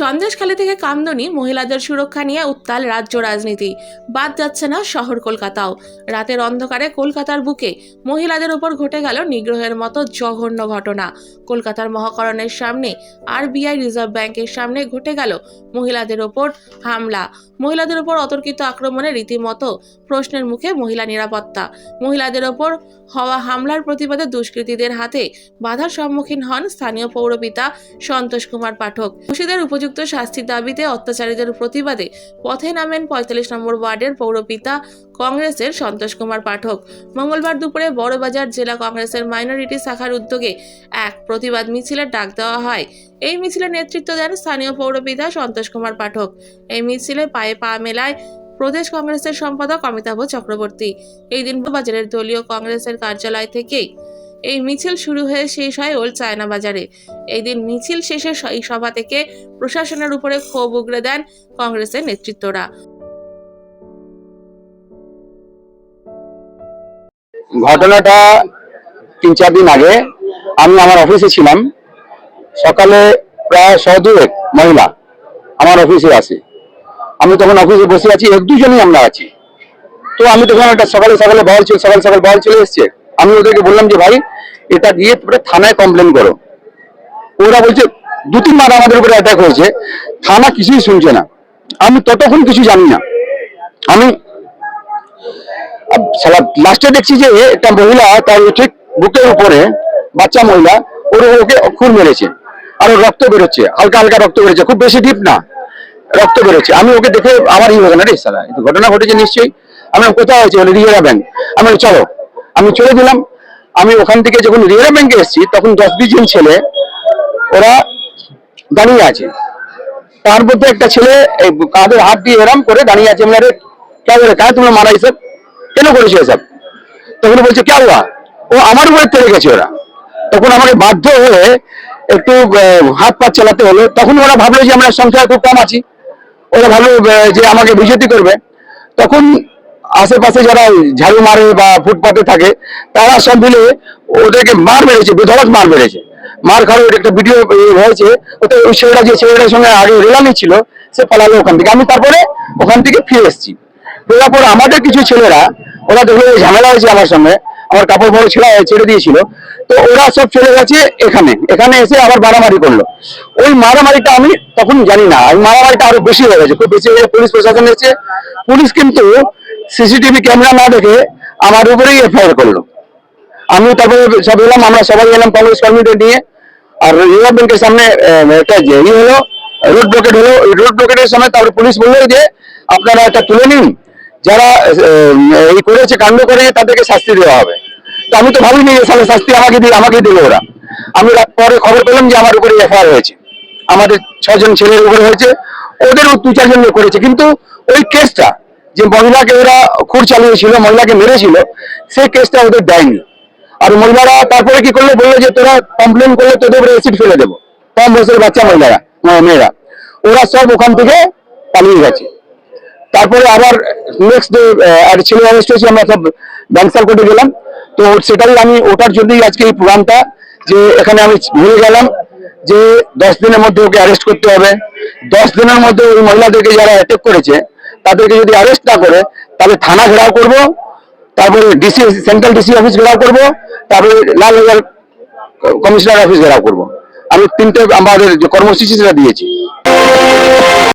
সন্দেশখালী থেকে কামদনি মহিলাদের সুরক্ষা নিয়ে উত্তাল রাজ্য রাজনীতি। বাদ যাচ্ছে না শহর কলকাতাও। রাতের অন্ধকারে কলকাতার বুকে মহিলাদের উপর ঘটে গেল নিগ্রহের মতো জঘন্য ঘটনা। কলকাতার মহাকরণের সামনে আরবিআই রিজার্ভ ব্যাংকের সামনে ঘটে গেল মহিলাদের ওপর হামলা। মহিলাদের ওপর অতর্কিত আক্রমণে রীতিমতো প্রশ্নের মুখে মহিলা নিরাপত্তা। মহিলাদের ওপর হওয়া হামলার প্রতিবাদে দুষ্কৃতীদের হাতে বাধার সম্মুখীন হন স্থানীয় পৌরপিতা সন্তোষ কুমার পাঠক। দোষীদের উপযুক্ত শাস্তির দাবিতে অত্যাচারীদের প্রতিবাদে পথে নামেন পঁয়তাল্লিশ নম্বর ওয়ার্ডের পৌরপিতা কংগ্রেসের সন্তোষ কুমার পাঠক। মঙ্গলবার দুপুরে বড়বাজার জেলা কংগ্রেসের মাইনরিটি শাখার উদ্যোগে এক প্রতিবাদ মিছিলের ডাক দেওয়া হয়। এই মিছিলে নেতৃত্ব দেন স্থানীয় পৌরপিতা সন্তোষ কুমার পাঠক। এই মিছিলে পায়ে পা মেলায় প্রদেশ কংগ্রেসের সম্পাদক অমিতাভ চক্রবর্তী। এই দিন বাজারের দলীয় কংগ্রেসের কার্যালয় থেকেই এই মিছিল শুরু হয়ে শেষ হয় ওল্ড চায়না বাজারে। এই দিন মিছিল শেষে এই সভা থেকে প্রশাসনের উপরে ক্ষোভ উগড়ে দেন কংগ্রেসের নেতৃত্বরা। ঘটনাটা তিন চার দিন আগে আমি আমার অফিসে ছিলাম। সকালে প্রায় শ দুয়েক মহিলা আমার অফিসে আসে। আমি তখন অফিসে বসে আছি, এক দুজনই আমরা আছি। তো আমি তখন একটা সকালে সকালে বল ছিল সকাল সকাল বল চলে এসছে। আমি ওদেরকে বললাম যে ভাই, এটা গিয়ে তোমরা থানায় কমপ্লেন করো। ওরা বলছে, দু তিনবার আমাদের উপরে অ্যাটাক হয়েছে। থানা কিছুই শুনছে না। আমি ততক্ষণ কিছু জানি না। আমি লাস্টে দেখছি যে একটা মহিলা, তার ঠিক বুকের উপরে, বাচ্চা মহিলা, ওর ওকে খুন মেরেছে। আর রক্ত বেরোচ্ছে। হালকা হালকা রক্ত বেরোচ্ছে। খুব বেশি ডিপ না। রক্ত বেরোচ্ছে। আমি ওকে দেখে আমার ই হবে না রে তো ঘটনা ঘটেছে নিশ্চয়ই। আমি কোথায় হয়েছে বলে, রিয়েরা ব্যাংক আমি চলো। আমি চলে দিলাম আমি ওখান থেকে যখন রিয়েরা ব্যাংকে এসেছি, তখন দশ বিশ জন ছেলে, ওরা দাঁড়িয়ে আছে। তার মধ্যে একটা ছেলে, এই কাঁধে হাত দিয়ে এরম করে দাঁড়িয়ে আছে। মানে কে বলে কাজ তোমরা মারা এসব? কেন করেছ এসব? তখন বলছে, কে হুয়া ও আমার উপরে তেড়ে গেছে ওরা। তখন আমাকে বাধ্য হয়ে একটু হাত পা চালাতে হলো। তখন ওরা ভাবলো যে আমরা সংখ্যা খুব কম আছি। ওরা ভাবলো যে আমাকে বিজেতি করবে। তখন আশেপাশে যারা ঝাড়ু মারে বা ফুটপাতে থাকে, তারা সব মিলে ওদেরকে মার মেরেছে, বেধড়ক মার মেরেছে। মার খাওয়ার একটা ভিডিও হয়েছে, ওতে ওই ছেলেটা যে ছেলেটার সঙ্গে আগে রেলানি ছিল, সে পালালো ওখান থেকে। আমি তারপরে ওখান থেকে ফিরে এসেছি। ফেরার পর আমাদের কিছু ছেলেরা, ওরা দেখল ঝামেলা হয়েছে আমার সঙ্গে, আমার কাপড় ফাপড় ছেড়ে ছেড়ে দিয়েছিল। তো ওরা সব চলে গেছে এখানে। এখানে এসে আবার মারামারি করল। ওই মারামারিটা আমি তখন জানি না। ওই মারামারিটা আরও বেশি হয়ে গেছে, খুব বেশি হয়ে পুলিশ প্রশাসন এসেছে। পুলিশ কিন্তু সিসিটিভি ক্যামেরা না দেখে আমার উপরেই এফআইআর করল। আমি তারপরে সব এলাম আমরা সবাই এলাম কংগ্রেস কর্মীদের নিয়ে। আর রিজার্ভ ব্যাংকের সামনে একটা ই হলো, রোড ব্লকেট হলো রোড ব্লকেটের সময় তারপরে পুলিশ বলল যে, আপনারা একটা তুলে নিন। যারা এই করেছে, কাণ্ড করেছে, তাদেরকে শাস্তি দেওয়া হবে। তো আমি তো ভাবিনি যে সালে শাস্তি আমাকে দিয়ে, আমাকে দিল ওরা। আমি পরে খবর পেলাম যে আমার উপরে এফআইআর হয়েছে। আমাদের ছজন ছেলের উপরে হয়েছে, ওদেরও দু চারজন করেছে। কিন্তু ওই কেসটা যে মহিলাকে ওরা খুর চালিয়েছিল, মহিলাকে মেরেছিল, সেই কেসটা ওদের দেয়নি। আর মহিলারা তারপরে কি করল? বলল যে তোরা কমপ্লেন করলে তোদের উপরে অ্যাসিড ফেলে দেবো। কম বয়সের বাচ্চা মহিলারা মেয়েরা। ওরা সব ওখান থেকে পালিয়ে গেছে। তারপরে আবার নেক্সট ডে আর ছেলে অ্যারেস্ট হয়েছে, আমরা সব ব্যাংসার কোর্টে গেলাম। তো সেটাই আমি, ওটার জন্যই আজকে এই প্রোগ্রামটা যে এখানে আমি ভুলে গেলাম, যে দশ দিনের মধ্যে ওকে অ্যারেস্ট করতে হবে। দশ দিনের মধ্যে ওই মহিলাদেরকে যারা অ্যাটেক করেছে তাদেরকে যদি অ্যারেস্ট না করে, তাহলে থানা ঘেরাও করব, তারপরে ডিসি সেন্ট্রাল ডিসি অফিস ঘেরাও করব, তারপরে লাল বাজার কমিশনার অফিস ঘেরাও করব। আমি তিনটে আমাদের যে কর্মসূচি সেটা দিয়েছি।